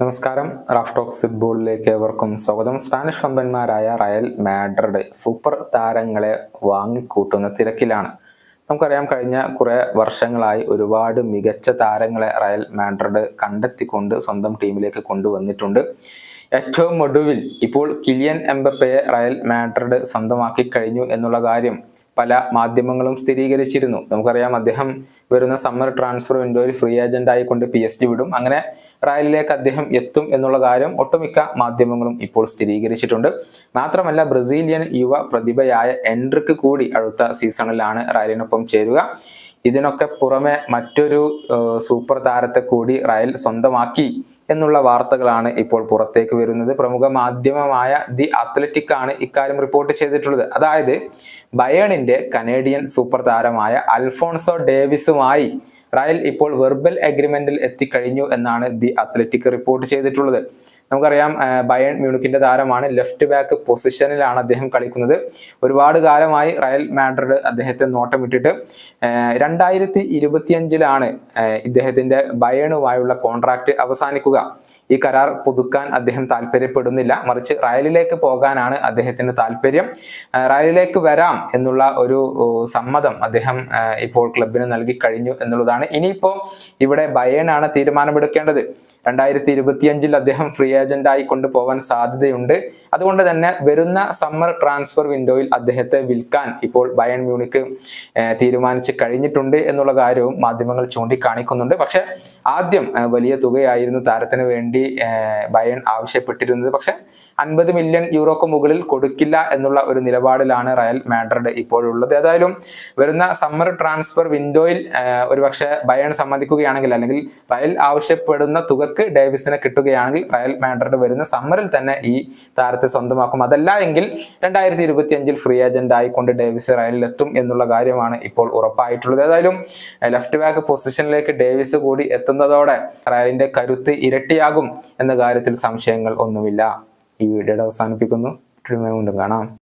നമസ്കാരം. Raf talks ഫുട്ബോളിലേക്ക് ഏവർക്കും സ്വാഗതം. സ്പാനിഷ് വമ്പന്മാരായ റയൽ മാഡ്രിഡ് സൂപ്പർ താരങ്ങളെ വാങ്ങിക്കൂട്ടുന്ന തിരക്കിലാണ്. നമുക്കറിയാം കഴിഞ്ഞ കുറെ വർഷങ്ങളായി ഒരുപാട് മികച്ച താരങ്ങളെ റയൽ മാഡ്രിഡ് കണ്ടെത്തിക്കൊണ്ട് സ്വന്തം ടീമിലേക്ക് കൊണ്ടുവന്നിട്ടുണ്ട്. ഏറ്റവും ഒടുവിൽ ഇപ്പോൾ കിലിയൻ എംബപ്പയെ റയൽ മാഡ്രിഡ് സ്വന്തമാക്കി കഴിഞ്ഞു എന്നുള്ള കാര്യം. പല മാധ്യമങ്ങളും സ്ഥിരീകരിച്ചിരുന്നു. നമുക്കറിയാം അദ്ദേഹം വരുന്ന സമ്മർ ട്രാൻസ്ഫർ വിൻഡോയിൽ ഫ്രീ ഏജന്റ് ആയിക്കൊണ്ട് പി എസ് ജി വിടും. അങ്ങനെ റയലിലേക്ക് അദ്ദേഹം എത്തും എന്നുള്ള കാര്യം ഒട്ടുമിക്ക മാധ്യമങ്ങളും ഇപ്പോൾ സ്ഥിരീകരിച്ചിട്ടുണ്ട്. മാത്രമല്ല ബ്രസീലിയൻ യുവ പ്രതിഭയായ എൻട്രിക്ക് കൂടി അടുത്ത സീസണിലാണ് റയലിനൊപ്പം ചേരുക. ഇതിനൊക്കെ പുറമെ മറ്റൊരു സൂപ്പർ താരത്തെ കൂടി റയൽ സ്വന്തമാക്കി. എന്നുള്ള വാർത്തകളാണ് ഇപ്പോൾ പുറത്തേക്ക് വരുന്നത്. പ്രമുഖ മാധ്യമമായ ദി അത്ലറ്റിക് ആണ് ഇക്കാര്യം റിപ്പോർട്ട് ചെയ്തിട്ടുള്ളത്. അതായത് ബയേണിന്റെ കനേഡിയൻ സൂപ്പർ താരമായ അൽഫോൺസോ ഡേവിസുമായി റയൽ ഇപ്പോൾ വെർബൽ അഗ്രിമെന്റിൽ എത്തിക്കഴിഞ്ഞു എന്നാണ് ദി അത്ലറ്റിക് റിപ്പോർട്ട് ചെയ്തിട്ടുള്ളത്. നമുക്കറിയാം ബയൺ മ്യൂണിക്കിന്റെ താരമാണ്. ലെഫ്റ്റ് ബാക്ക് പൊസിഷനിലാണ് അദ്ദേഹം കളിക്കുന്നത്. ഒരുപാട് കാലമായി റയൽ മാഡ്രിഡ് അദ്ദേഹത്തെ നോട്ടമിട്ടിട്ട് രണ്ടായിരത്തി ഇരുപത്തിയഞ്ചിലാണ് ഇദ്ദേഹത്തിന്റെ ബയണുമായുള്ള കോൺട്രാക്ട് അവസാനിക്കുക. ഈ കരാർ പുതുക്കാൻ അദ്ദേഹം താല്പര്യപ്പെടുന്നില്ല. മറിച്ച് റയലിലേക്ക് പോകാനാണ് അദ്ദേഹത്തിന് താല്പര്യം. റയലിലേക്ക് വരാം എന്നുള്ള ഒരു സമ്മതം അദ്ദേഹം ഇപ്പോൾ ക്ലബിന് നൽകി കഴിഞ്ഞു എന്നുള്ളതാണ് ഇനിയിപ്പോ ഇവിടെ ബയേൺ ആണ് തീരുമാനമെടുക്കേണ്ടത്. രണ്ടായിരത്തി ഇരുപത്തിയഞ്ചിൽ അദ്ദേഹം ഫ്രീ ഏജന്റ് ആയി കൊണ്ടുപോകാൻ സാധ്യതയുണ്ട്. അതുകൊണ്ട് തന്നെ വരുന്ന സമ്മർ ട്രാൻസ്ഫർ വിൻഡോയിൽ അദ്ദേഹത്തെ വിൽക്കാൻ ഇപ്പോൾ ബയൺ മ്യൂണിക്ക് തീരുമാനിച്ച് കഴിഞ്ഞിട്ടുണ്ട് എന്നുള്ള കാര്യവും മാധ്യമങ്ങൾ ചൂണ്ടിക്കാണിക്കുന്നുണ്ട്. പക്ഷെ ആദ്യം വലിയ തുകയായിരുന്നു താരത്തിന് വേണ്ടി ബയൺ ആവശ്യപ്പെട്ടിരുന്നത്. പക്ഷെ അൻപത് മില്യൺ യൂറോക്ക് മുകളിൽ കൊടുക്കില്ല എന്നുള്ള ഒരു നിലപാടിലാണ് റയൽ മാഡ്രിഡ് ഇപ്പോഴുള്ളത് ഏതായാലും വരുന്ന സമ്മർ ട്രാൻസ്ഫർ വിൻഡോയിൽ ഒരുപക്ഷെ ബയൺ സമ്മതിക്കുകയാണെങ്കിൽ അല്ലെങ്കിൽ റയൽ ആവശ്യപ്പെടുന്ന തുകക്ക് ഡേവിസിനെ കിട്ടുകയാണെങ്കിൽ റയൽ മാഡ്രിഡ് വരുന്ന സമ്മറിൽ തന്നെ ഈ താരത്തെ സ്വന്തമാക്കും. അതല്ല എങ്കിൽ രണ്ടായിരത്തി ഇരുപത്തി അഞ്ചിൽ ഫ്രീ ഏജന്റ് ആയിക്കൊണ്ട് ഡേവിസ് റയലിലെത്തും എന്നുള്ള കാര്യമാണ് ഇപ്പോൾ ഉറപ്പായിട്ടുള്ളത്. ഏതായാലും ലെഫ്റ്റ് ബാക്ക് പൊസിഷനിലേക്ക് ഡേവിസ് കൂടി എത്തുന്നതോടെ റയലിന്റെ കരുത്ത് ഇരട്ടിയാകും എന്ന കാര്യത്തിൽ സംശയങ്ങൾ ഒന്നുമില്ല. ഈ വീഡിയോയുടെ അവസാനിപ്പിക്കുന്നു. കാണാം.